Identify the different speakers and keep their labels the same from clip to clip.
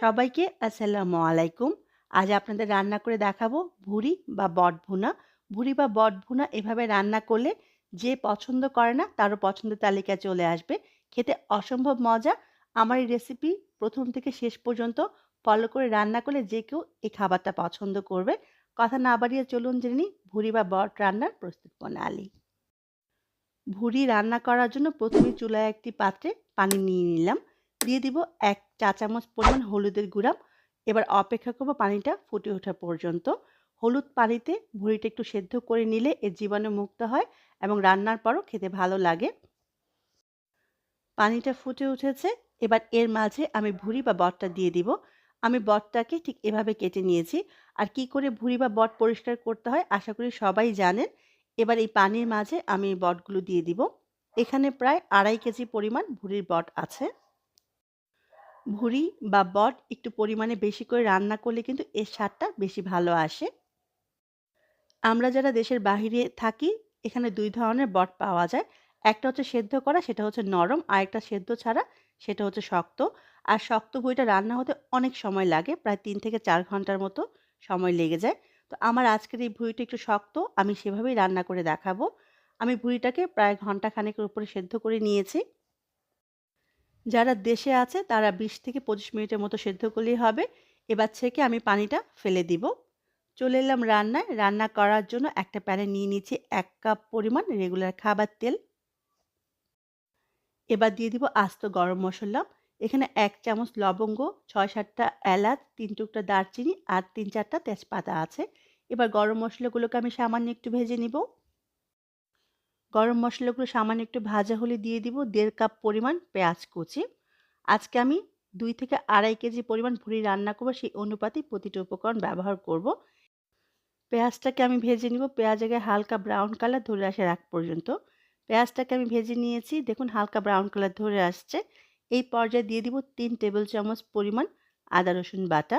Speaker 1: সবাইকে আসসালামু আলাইকুম। আজ আপনাদের রান্না করে দেখাবো ভুড়ি বা বট ভুনা। ভুড়ি বা বট ভুনা এভাবে রান্না করলে যে পছন্দ করে না, তারও পছন্দের তালিকায় চলে আসবে। খেতে অসম্ভব মজা। আমার এই রেসিপি প্রথম থেকে শেষ পর্যন্ত ফলো করে রান্না করলে যে কেউ এই খাবারটা পছন্দ করবে। কথা না বাড়িয়ে চলুন জেনে নিই ভুড়ি বা বট রান্নার প্রস্তুত প্রণালী। ভুড়ি রান্না করার জন্য প্রথমে চুলায় একটি পাত্রে পানি নিয়ে নিলাম। দিয়ে দিব এক চা চামচ পরিমাণ হলুদের গুঁড়া। এবার অপেক্ষা করব পানিটা ফুটে ওঠা পর্যন্ত। হলুদ পানিতে ভুঁড়িটা একটু সেদ্ধ করে নিলে এর জীবাণু মুক্ত হয় এবং রান্নার পরও খেতে ভালো লাগে। পানিটা ফুটে উঠেছে। এবার এর মাঝে আমি ভুঁড়ি বা বটটা দিয়ে দিব। আমি বটটাকে ঠিক এভাবে কেটে নিয়েছি। আর কি করে ভুঁড়ি বা বট পরিষ্কার করতে হয় আশা করি সবাই জানেন। এবার এই পানির মাঝে আমি বটগুলো দিয়ে দিব। এখানে প্রায় আড়াই কেজি পরিমাণ ভুঁড়ির বট আছে। ভুঁড়ি বা বট একটু পরিমাণে বেশি করে রান্না করলে কিন্তু এর স্বাদটা বেশি ভালো আসে। আমরা যারা দেশের বাহিরে থাকি এখানে দুই ধরনের বট পাওয়া যায়। একটা হচ্ছে সেদ্ধ করা সেটা হচ্ছে নরম, আর একটা সেদ্ধ ছাড়া সেটা হচ্ছে শক্ত। আর শক্ত ভুঁড়িটা রান্না হতে অনেক সময় লাগে। প্রায় তিন থেকে চার ঘণ্টার মতো সময় লেগে যায়। তো আমার আজকের এই ভুঁড়িটা একটু শক্ত, আমি সেভাবেই রান্না করে দেখাবো। আমি ভুঁড়িটাকে প্রায় ঘণ্টা খানেকের উপরে সেদ্ধ করে নিয়েছি। যারা দেশে আছে তারা ২০ থেকে ২৫ মিনিটের মতো সেদ্ধ করলেই হবে। এবার ছেঁকে আমি পানিটা ফেলে দিব। চলে এলাম রান্নায়। রান্না করার জন্য একটা প্যানে নিয়ে নিচ্ছি এক কাপ পরিমাণ রেগুলার খাবার তেল। এবার দিয়ে দিব আস্ত গরম মশলা এখানে এক চামচ লবঙ্গ, ছয় সাতটা এলাচ, তিন টুকটা দারচিনি আর তিন চারটা তেজপাতা আছে। এবার গরম মশলাগুলোকে আমি সামান্য একটু ভেজে নিব। গরম মশলাগুলো সামান্য একটু ভাজা হলে দিয়ে দিব দেড় কাপ পরিমাণ পেঁয়াজ কুচি। আজকে আমি দুই থেকে আড়াই কেজি পরিমাণ ভুঁড়ি রান্না করব, সেই অনুপাতেই প্রতিটা উপকরণ ব্যবহার করব। পেঁয়াজটাকে আমি ভেজে নিব, পেঁয়াজের গায়ে হালকা ব্রাউন কালার ধরে আসার আগ পর্যন্ত। পেঁয়াজটাকে আমি ভেজে নিয়েছি, দেখুন হালকা ব্রাউন কালার ধরে আসছে। এই পর্যায়ে দিয়ে দিব তিন টেবিল চামচ পরিমাণ আদা, রসুন বাটা।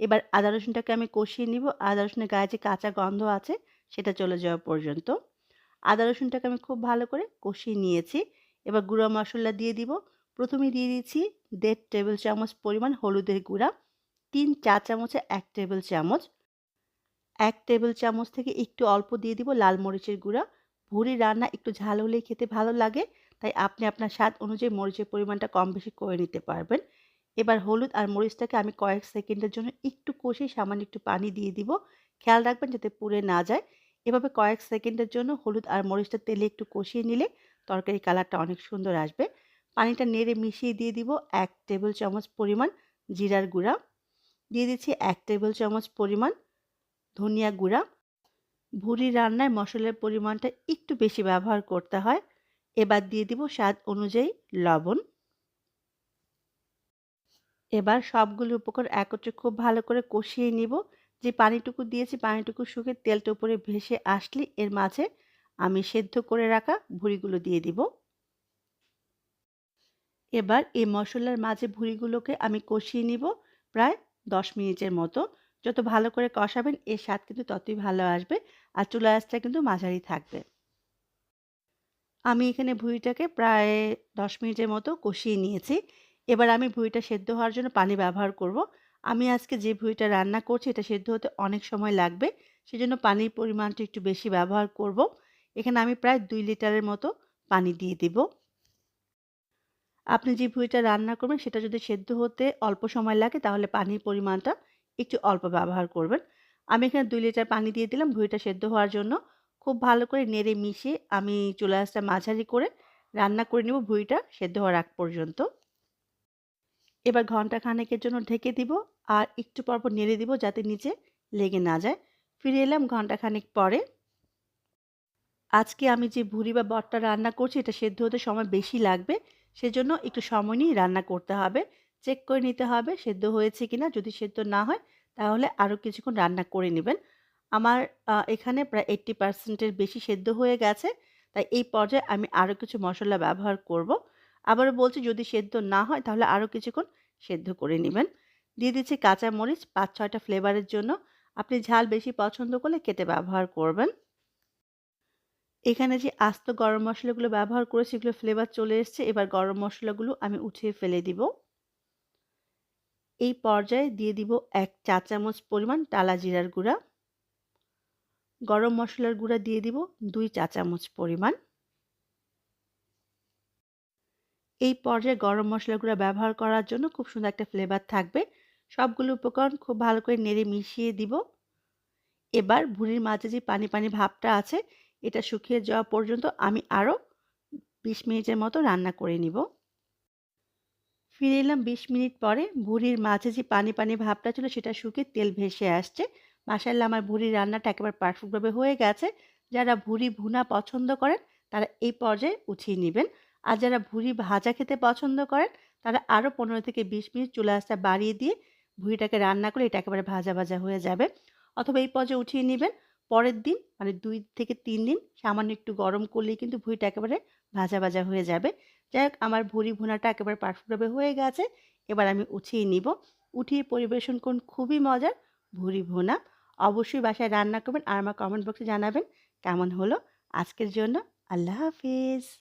Speaker 1: এবার আদা, রসুনটাকে আমি কষিয়ে নিব আদা, রসুনের গায়ে যে কাঁচা গন্ধ আছে, সেটা চলে যাওয়া পর্যন্ত। আদা রসুনটাকে আমি খুব ভালো করে কষিয়ে নিয়েছি। এবার গুঁড়া মশলা দিয়ে দিব। প্রথমে দিয়ে দিচ্ছি দেড় টেবিল চামচ পরিমাণ হলুদের গুঁড়া, তিন চা চামচে এক টেবিল চামচ। এক টেবিল চামচ থেকে একটু অল্প দিয়ে দিব লাল মরিচের গুঁড়া। ভুঁড়ি রান্না একটু ঝাল হলেই খেতে ভালো লাগে। তাই আপনি আপনার স্বাদ অনুযায়ী মরিচের পরিমাণটা কম বেশি করে নিতে পারবেন। এবার হলুদ আর মরিচটাকে আমি কয়েক সেকেন্ডের জন্য একটু কষিয়ে সামান্য একটু পানি দিয়ে দিব। খেয়াল রাখবেন যাতে পুড়ে না যায়। এভাবে কয়েক সেকেন্ডের জন্য হলুদ আর মরিচটা তেলে একটু কষিয়ে নিলে তরকারির কালারটা অনেক সুন্দর আসবে। পানিটা নেড়ে মিশিয়ে দিয়ে দিব এক টেবিল চামচ পরিমাণ জিরার গুঁড়া। দিয়ে দিচ্ছি ১ টেবিল চামচ পরিমাণ ধনিয়া গুঁড়া। ভুঁড়ি রান্নায় মশলার পরিমাণটা একটু বেশি ব্যবহার করতে হয়। এবার দিয়ে দিব স্বাদ অনুযায়ী লবণ। এবার সবগুলো উপকরণ একত্রে খুব ভালো করে কষিয়ে নিব। যে পানিটুকু দিয়েছি পানিটুকু শুকিয়ে তেলটা উপরে ভেসে আসলে এর মাঝে আমি সেদ্ধ করে রাখা ভুঁড়িগুলো দিয়ে দিব। এবার এই মশলার মাঝে ভুঁড়িগুলোকে আমি কষিয়ে নিব প্রায় ১০ মিনিটের মতো। যত ভালো করে কষাবেন, এর স্বাদ কিন্তু ততই ভালো আসবে। আর চুলার আঁচটা কিন্তু মাঝারি থাকবে। আমি এখানে ভুঁড়িটাকে প্রায় ১০ মিনিটের মতো কষিয়ে নিয়েছি। এবার আমি ভুঁড়িটা সেদ্ধ হওয়ার জন্য পানি ব্যবহার করব। আমি আজকে যে ভুঁড়িটা রান্না করছি এটা সেদ্ধ হতে অনেক সময় লাগবে। সেজন্য পানির পরিমাণটা একটু বেশি ব্যবহার করব। এখানে আমি প্রায় দুই লিটারের মতো পানি দিয়ে দিব। আপনি যে ভুঁড়িটা রান্না করবেন সেটা যদি সেদ্ধ হতে অল্প সময় লাগে তাহলে পানির পরিমাণটা একটু অল্প ব্যবহার করবেন। আমি এখানে দুই লিটার পানি দিয়ে দিলাম ভুঁড়িটা সেদ্ধ হওয়ার জন্য। খুব ভালো করে নেড়ে মিশিয়ে আমি চুলা আঁচটা মাঝারি করে রান্না করে নেব ভুঁড়িটা সেদ্ধ হওয়ার আগ পর্যন্ত। এবার ঘণ্টা খানেকের জন্য ঢেকে দিব আর একটু পরপর নেড়ে দিব যাতে নিচে লেগে না যায়। ফিরে এলাম ঘণ্টা খানেক পরে। আজকে আমি যে ভুঁড়ি বা বটটা রান্না করছি, এটা সেদ্ধ হতে সময় বেশি লাগবে। সেজন্য একটু সময় নিয়ে রান্না করতে হবে। চেক করে নিতে হবে সেদ্ধ হয়েছে কিনা। যদি সেদ্ধ না হয়, তাহলে আরও কিছুক্ষণ রান্না করে নেবেন। আমার এখানে প্রায় 80% বেশি সেদ্ধ হয়ে গেছে। তাই এই পর্যায়ে আমি আরও কিছু মশলা ব্যবহার করব। আবারও বলছি, যদি সেদ্ধ না হয়, তাহলে আরও কিছুক্ষণ সেদ্ধ করে নেবেন। দিয়ে দিচ্ছি কাঁচা মরিচ ৫-৬ টা ফ্লেভারের জন্য। আপনি ঝাল বেশি পছন্দ করলে কেটে ব্যবহার করবেন। এখানে যে আস্ত গরম মশলাগুলো ব্যবহার করে সেগুলো ফ্লেভার চলে এসছে। এবার গরম মশলাগুলো আমি উঠিয়ে ফেলে দিব। এই পর্যায়ে দিয়ে দিব এক চা চামচ পরিমাণ টালা জিরার গুঁড়া গরম মশলার গুঁড়া দিয়ে দিব দুই চা চামচ পরিমাণ এই পর্যায়ে গরম মশলাগুলো ব্যবহার করার জন্য খুব সুন্দর একটা ফ্লেভার থাকবে। সবগুলো উপকরণ খুব ভালো করে নেড়ে মিশিয়ে দিব। এবার ভুঁড়ির মাঝে যে পানি পানি ভাবটা আছে, এটা শুকিয়ে যাওয়া পর্যন্ত আমি আরও বিশ মিনিটের মতো রান্না করে নিব। ফিরে এলাম বিশ মিনিট পরে ভুঁড়ির মাঝে যে পানি পানি ভাবটা ছিল সেটা শুকিয়ে তেল ভেসে আসছে। মাসাল্লাহ আমার ভুঁড়ির রান্নাটা একেবারে পারফেক্টভাবে হয়ে গেছে। যারা ভুঁড়ি ভুনা পছন্দ করেন, তারা এই পর্যায়ে উঠিয়ে নেবেন। আর যারা ভুঁড়ি ভাজা খেতে পছন্দ করেন, তারা আরও পনেরো থেকে বিশ মিনিট চুলা আঁচটা বাড়িয়ে দিয়ে ভুঁড়িটাকে রান্না করে এটা একেবারে ভাজা ভাজা হয়ে যাবে। অথবা এই পর্যায়ে উঠিয়ে নেবেন, পরের দিন মানে দুই থেকে তিন দিন সামান্য একটু গরম করলেই কিন্তু ভুঁড়িটা একেবারে ভাজা ভাজা হয়ে যাবে। যাই হোক, আমার ভুঁড়ি ভুনাটা একেবারে পারফেক্টভাবে হয়ে গেছে, এবার আমি উঠিয়ে নিব। উঠিয়ে পরিবেশন করুন, খুবই মজার ভুঁড়ি ভুনা। অবশ্যই বাসায় রান্না করবেন আর আমার কমেন্ট বক্সে জানাবেন কেমন হলো। আজকের জন্য আল্লাহ হাফিজ।